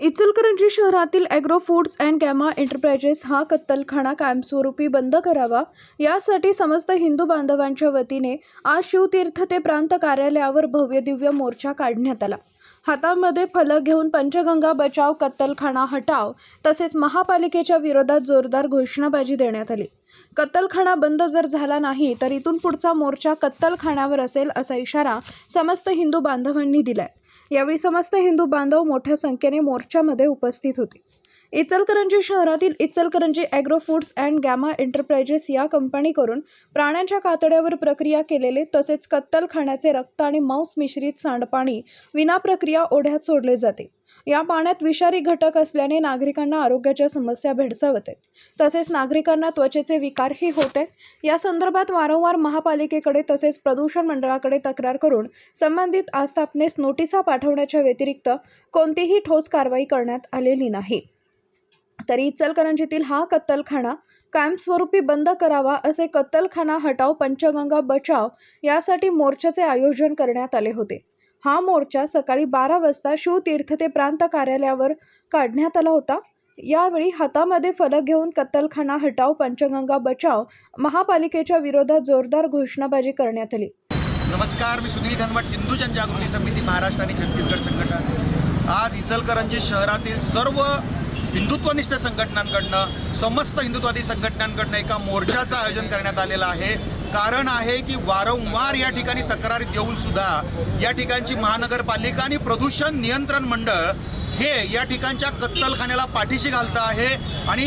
इचलकरंजी शहरातील agro foods and gamma enterprises हा कत्तलखाना कायमस्वरूपी बंद करावा. यासाठी समस्त हिंदू बांधवांच्या वतीने आज शिवतीर्थ ते प्रांत कार्यालयावर भव्य दिव्य मोर्चा काढण्यात आला. हातामध्ये फलक घेऊन पंचगंगा बचाव कत्तलखाना हटाव तसेच महापालिकेच्या विरोधात जोरदार घोषणाबाजी देण्यात आली. कत्तलखाना बंद जर झाला नाही तर इथून पुढचा मोर्चा कत्तलखान्यावर असेल असा इशारा समस्त हिंदू बांधवांनी दिलाय. यावेळी समस्त हिंदू बांधव मोठ्या संख्येने मोर्चामध्ये उपस्थित होते. इचलकरंजी शहरातील Ichalkaranji agro foods and gamma enterprises या कंपनीकडून प्राण्यांच्या कातड्यावर प्रक्रिया केलेले तसेच कत्तल खाण्याचे रक्त आणि मांस मिश्रित सांडपाणी विना प्रक्रिया ओढ्यात सोडले जाते. या पाण्यात विषारी घटक असल्याने नागरिकांना आरोग्याच्या समस्या भेडसावत. आहेत तसेच नागरिकांना त्वचेचे विकारही होत. आहेत या संदर्भात वारंवार महापालिकेकडे तसेच प्रदूषण मंडळाकडे तक्रार करून संबंधित आस्थापनेस नोटिसा पाठवण्याच्या व्यतिरिक्त कोणतीही ठोस कारवाई करण्यात आलेली नाही. तरी इचलकरंजीतील हा कत्तलखाना कायमस्वरूपी बंद करावा असे कत्तलखाना हटाव पंचगंगा बचाव यासाठी मोर्चाचे आयोजन करण्यात आले होते. हा मोर्चा सकाळी बारा वाजता शिवतीर्थ ते प्रांत कार्यालयावर काढण्यात आला होता. यावेळी हातामध्ये फलक घेऊन कत्तलखाना हटाव पंचगंगा बचाव महापालिकेच्या विरोधात जोरदार घोषणाबाजी करण्यात आली. नमस्कार मी सुनील घनवट हिंदू जनजागृती समिती महाराष्ट्र आणि छत्तीसगड संघटना. आज इचलकरंजी शहरातील सर्व हिंदुत्वनिष्ठ संघटनांकडनं समस्त हिंदुत्वादी संघटनांकडनं एका मोर्चाचं आयोजन करण्यात आलेलं आहे. कारण आहे की वारंवार या ठिकाणी तक्रारी देऊन सुद्धा या ठिकाणची महानगरपालिका आणि प्रदूषण नियंत्रण मंडळ हे या ठिकाणच्या कत्तलखान्याला पाठीशी घालतं आहे. आणि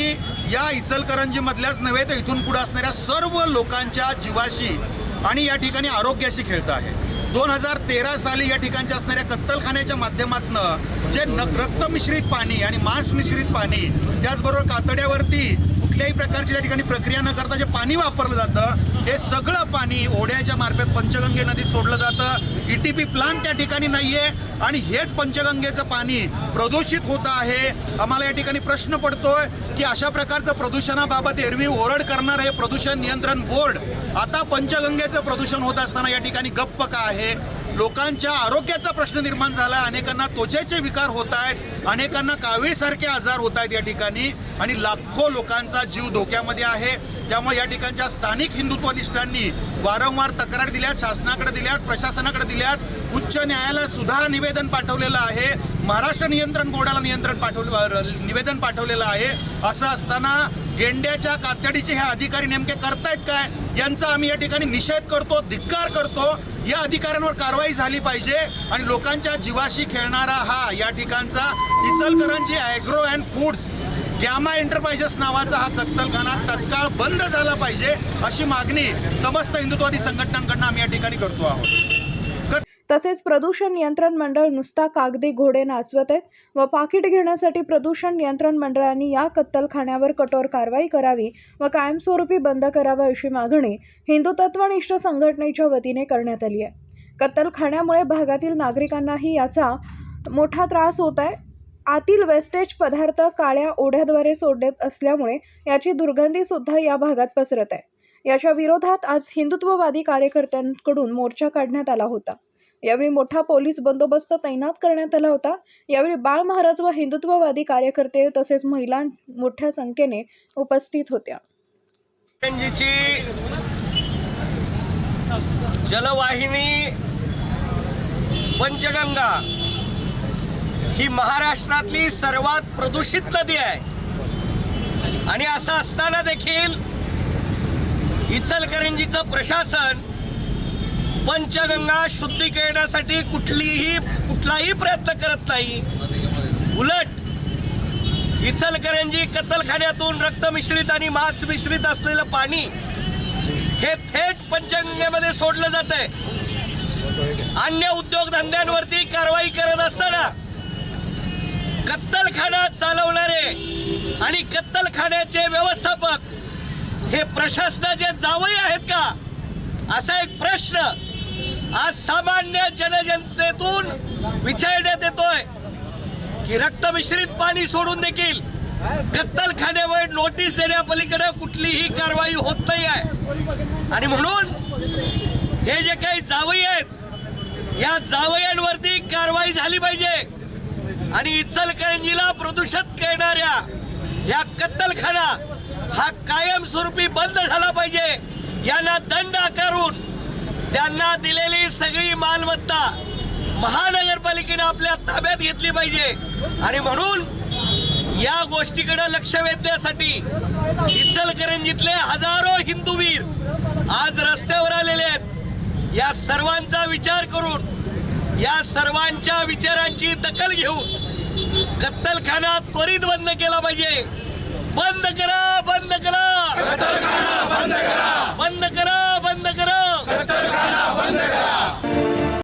या इचलकरंजीमधल्याच नव्हे तर इथून पुढे असणाऱ्या सर्व लोकांच्या जीवाशी आणि या ठिकाणी आरोग्याशी खेळतं आहे. दोन हजार तेरा साली या ठिकाणच्या असणाऱ्या कत्तलखान्याच्या माध्यमातनं जे न मिश्रित पाणी आणि मांस मिश्रित पाणी त्याचबरोबर कातड्यावरती कुठल्याही प्रकारची त्या ठिकाणी प्रक्रिया न करता जे पाणी वापरलं जातं हे सगळं पाणी ओढ्याच्या मार्फत पंचगंगे नदीत सोडलं जातं. ई टी पी प्लांट त्या ठिकाणी नाहीये आणि हेच पंचगंगेचं पाणी प्रदूषित होत आहे. आम्हाला या ठिकाणी प्रश्न पडतोय की अशा प्रकारचं प्रदूषणाबाबत एरवी ओरड करणार हे प्रदूषण नियंत्रण बोर्ड आता पंचगंगेचं प्रदूषण होत असताना या ठिकाणी गप्प का आहे? लोकांच्या आरोग्याचा प्रश्न निर्माण झाला अनेकांना त्वचेचे विकार होत आहेत. अनेकांना कावीळसारखे आजार होत आहेत या ठिकाणी. आणि लाखो लोकांचा जीव धोक्यामध्ये आहे. त्यामुळे या ठिकाणच्या स्थानिक हिंदुत्वनिष्ठांनी वारंवार तक्रार दिल्यात शासनाकडे दिल्यात प्रशासनाकडे दिल्यात. उच्च न्यायालयात सुद्धा निवेदन पाठवलेलं आहे. महाराष्ट्र नियंत्रण बोर्डाला नियंत्रण पाठवलं निवेदन पाठवलेलं आहे. असं असताना गेंड्याच्या कातडीचे हे अधिकारी नेमके करतायत काय? यांचा आम्ही या ठिकाणी निषेध करतो धिक्कार करतो. या अधिकाऱ्यांवर कारवाई झाली पाहिजे आणि लोकांच्या जीवाशी खेळणारा हा या ठिकाणचा Ichalkaranji agro and foods gamma enterprises नावाचा हा कत्तलखाना तत्काळ बंद झाला पाहिजे अशी मागणी समस्त हिंदुत्वादी संघटनांकडनं आम्ही या ठिकाणी करतो आहोत. तसेच प्रदूषण नियंत्रण मंडळ नुसता कागदी घोडे नाचवत आहेत व पाकिट घेण्यासाठी प्रदूषण नियंत्रण मंडळाने या कत्तलखान्यावर कठोर कारवाई करावी व कायमस्वरूपी बंद करावा अशी मागणी हिंदुतत्वनिष्ठ संघटनेच्या वतीने करण्यात आली आहे. कत्तलखान्यामुळे भागातील नागरिकांनाही याचा मोठा त्रास होत आहे. आतील वेस्टेज पदार्थ काळ्या ओढ्याद्वारे सोडत असल्यामुळे याची दुर्गंधीसुद्धा या भागात पसरत आहे. याच्या विरोधात आज हिंदुत्ववादी कार्यकर्त्यांकडून मोर्चा काढण्यात आला होता. यावेळी मोठा पोलीस बंदोबस्त तैनात करण्यात आला होता. यावेळी बाळ महाराज व हिंदुत्ववादी कार्यकर्ते तसेच महिला मोठ्या संख्येने उपस्थित होत्या. गंजीची जलवाहिनी पंचगंगा ही महाराष्ट्रातली सर्वात प्रदूषित नदी आहे. आणि असं असताना देखील इचलकरंजीचं प्रशासन पंचगंगा शुद्धीकरणासाठी कुठलीही कुठलाही प्रयत्न करत नाही. उलट इचलकरंजी कत्तलखान्यातून रक्त मिश्रित आणि मांस मिश्रित असलेलं पाणी हे थेट पंचगंगेमध्ये सोडलं जात आहे अन्य उद्योगधंद्यांवरती कारवाई करत असताना कत्तलखाना चालवणारे आणि कत्तलखान्याचे व्यवस्थापक हे प्रशासनाचे जावई आहेत का? असा एक प्रश्न आज सामान्य जनजनतेतून विचारण्यात येतोय की रक्त मिश्रित पाणी सोडून देखील कत्तलखान्यावर नोटीस देण्यापलीकडे कुठलीही कारवाई होत नाही आहे. आणि म्हणून हे जे काही जावई आहेत या जावयांवरती कारवाई झाली पाहिजे. आणि इचलकरंजीला प्रदूषित करणाऱ्या या कत्तलखाना हा कायमस्वरूपी बंद झाला पाहिजे. यांना दंड आकारून त्यांना दिलेली सगळी मालमत्ता महानगरपालिकेने आपल्या ताब्यात घेतली पाहिजे. आणि म्हणून या गोष्टीकडे लक्ष वेधण्यासाठी इचलकरंजीतले हजारो हिंदूवीर आज रस्त्यावर आलेले आहेत. या सर्वांचा विचार करून या सर्वांच्या विचारांची दखल घेऊन कत्तलखाना त्वरित बंद केला पाहिजे. बंद करा. बंद करा. bandera.